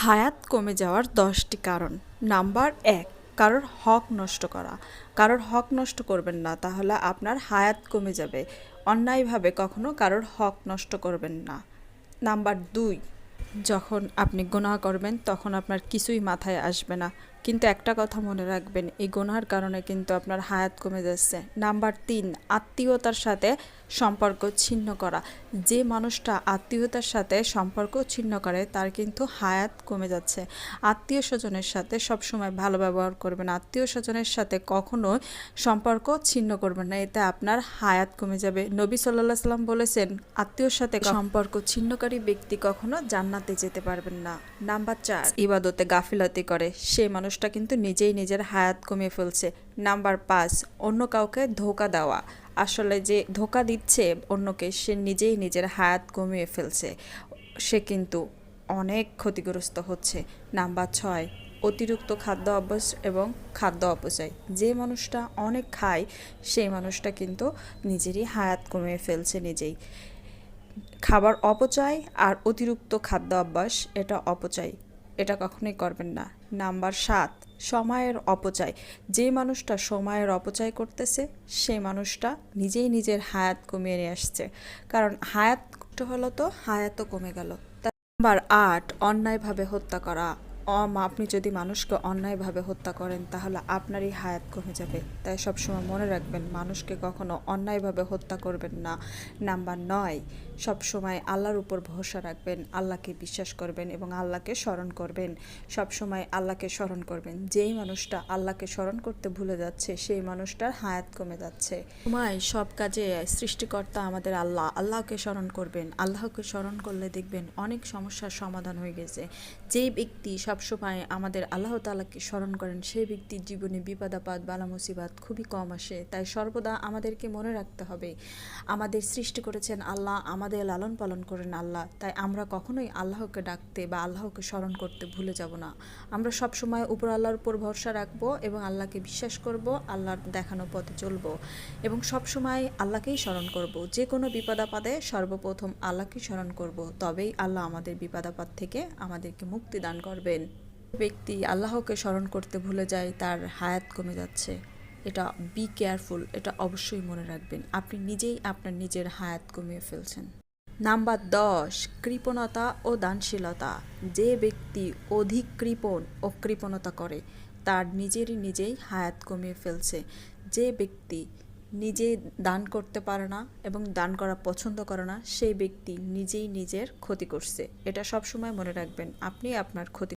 হায়াত কমে যাওয়ার দশটি কারণ। নাম্বার এক, কারোর হক নষ্ট করা। কারোর হক নষ্ট করবেন না, তাহলে আপনার হায়াত কমে যাবে। অন্যায়ভাবে কখনো কারোর হক নষ্ট করবেন না। নাম্বার দুই, যখন আপনি গুণা করবেন, তখন আপনার কিছুই মাথায় আসবে না। কিন্তু একটা কথা মনে রাখবেন এই গোনার কারণে কিন্তু আপনার হায়াত কমে যাচ্ছে। নাম্বার তিন আত্মীয়তার সাথে সম্পর্ক ছিন্ন করা। যে মানুষটা আত্মীয়তার সাথে সম্পর্ক ছিন্ন করে তার কিন্তু হায়াত কমে যাচ্ছে। আত্মীয় স্বজনের সাথে সবসময় ভালো ব্যবহার করবেন। আত্মীয় স্বজনের সাথে কখনো সম্পর্ক ছিন্ন করবেন না এতে আপনার হায়াত কমে যাবে। নবী সাল্লাহ সাল্লাম বলেছেন আত্মীয়র সাথে সম্পর্ক ছিন্নকারী ব্যক্তি কখনো জান্নাতে যেতে পারবেন না। নাম্বার চার ইবাদতে গাফিলতি করে। সে মানুষটা কিন্তু নিজেই নিজের হায়াত কমিয়ে ফেলছে। নাম্বার পাঁচ, অন্য কাউকে ধোকা দেওয়া। আসলে যে ধোকা দিচ্ছে অন্যকে, সে নিজেই নিজের হায়াত কমিয়ে ফেলছে। সে কিন্তু অনেক ক্ষতিগ্রস্ত হচ্ছে। নাম্বার ছয়, অতিরিক্ত খাদ্য অভ্যাস এবং খাদ্য অপচয়। যে মানুষটা অনেক খায়, সেই মানুষটা কিন্তু নিজেরই হায়াত কমিয়ে ফেলছে নিজেই। খাবার অপচয় আর অতিরিক্ত খাদ্য অভ্যাস, এটা অপচয়। এটা কখনোই করবেন না। নাম্বার সাত, সময়ের অপচয়। যে মানুষটা সময়ের অপচয় করতেছে সেই মানুষটা নিজেই নিজের হায়াত কমিয়ে নিয়ে আসছে। কারণ হায়াত হলো তো, হায়াতও কমে গেল। নাম্বার আট, অন্যায়ভাবে হত্যা করা। আপনি যদি মানুষকে অন্যায়ভাবে হত্যা করেন, তাহলে আপনারই হায়াত কমে যাবে। তাই সবসময় মনে রাখবেন, মানুষকে কখনো অন্যায়ভাবে হত্যা করবেন না। নাম্বার নয়, সবসময় আল্লাহর উপর ভরসা রাখবেন, আল্লাহকে বিশ্বাস করবেন এবং আল্লাহকে স্মরণ করবেন। সবসময় আল্লাহকে স্মরণ করবেন। যেই মানুষটা আল্লাহকে স্মরণ করতে ভুলে যাচ্ছে, সেই মানুষটার হায়াত কমে যাচ্ছে। সময় সব কাজে সৃষ্টিকর্তা আমাদের আল্লাহ। আল্লাহকে স্মরণ করবেন। আল্লাহকে স্মরণ করলে দেখবেন অনেক সমস্যার সমাধান হয়ে গেছে। যেই ব্যক্তি সবসময় আমাদের আল্লাহ তালাকে স্মরণ করেন, সেই ব্যক্তির জীবনে বিপদাপাত বালা মুসিবাত খুবই কম আসে। তাই সর্বদা আমাদেরকে মনে রাখতে হবে, আমাদের সৃষ্টি করেছেন আল্লাহ, আমাদের লালন পালন করেন আল্লাহ। তাই আমরা কখনোই আল্লাহকে ডাকতে বা আল্লাহকে স্মরণ করতে ভুলে যাব না। আমরা সবসময় উপর আল্লাহর উপর ভরসা রাখব এবং আল্লাহকে বিশ্বাস করব, আল্লাহর দেখানো পথে চলবো এবং সবসময় আল্লাহকেই স্মরণ করব। যে কোনো বিপদাপাদে সর্বপ্রথম আল্লাহকে স্মরণ করব। তবেই আল্লাহ আমাদের বিপদাপাত থেকে আমাদেরকে মুক্তি দান করবেন। ব্যক্তি আল্লাহকে স্মরণ করতে ভুলে যায়, তার হায়াত কমে যাচ্ছে। এটা বি কেয়ারফুল এটা অবশ্যই মনে রাখবেন। আপনি নিজেই আপনার নিজের হায়াত কমিয়ে ফেলছেন। নাম্বার দশ, কৃপণতা ও দানশীলতা। যে ব্যক্তি অধিক কৃপণ ও কৃপণতা করে, তার নিজেরই নিজেই হায়াত কমিয়ে ফেলছে। যে ব্যক্তি নিজে দান করতে পারে না এবং দান করা পছন্দ করে না, সেই ব্যক্তি নিজেই নিজের ক্ষতি করছে। এটা সবসময় মনে রাখবেন, আপনি আপনার ক্ষতি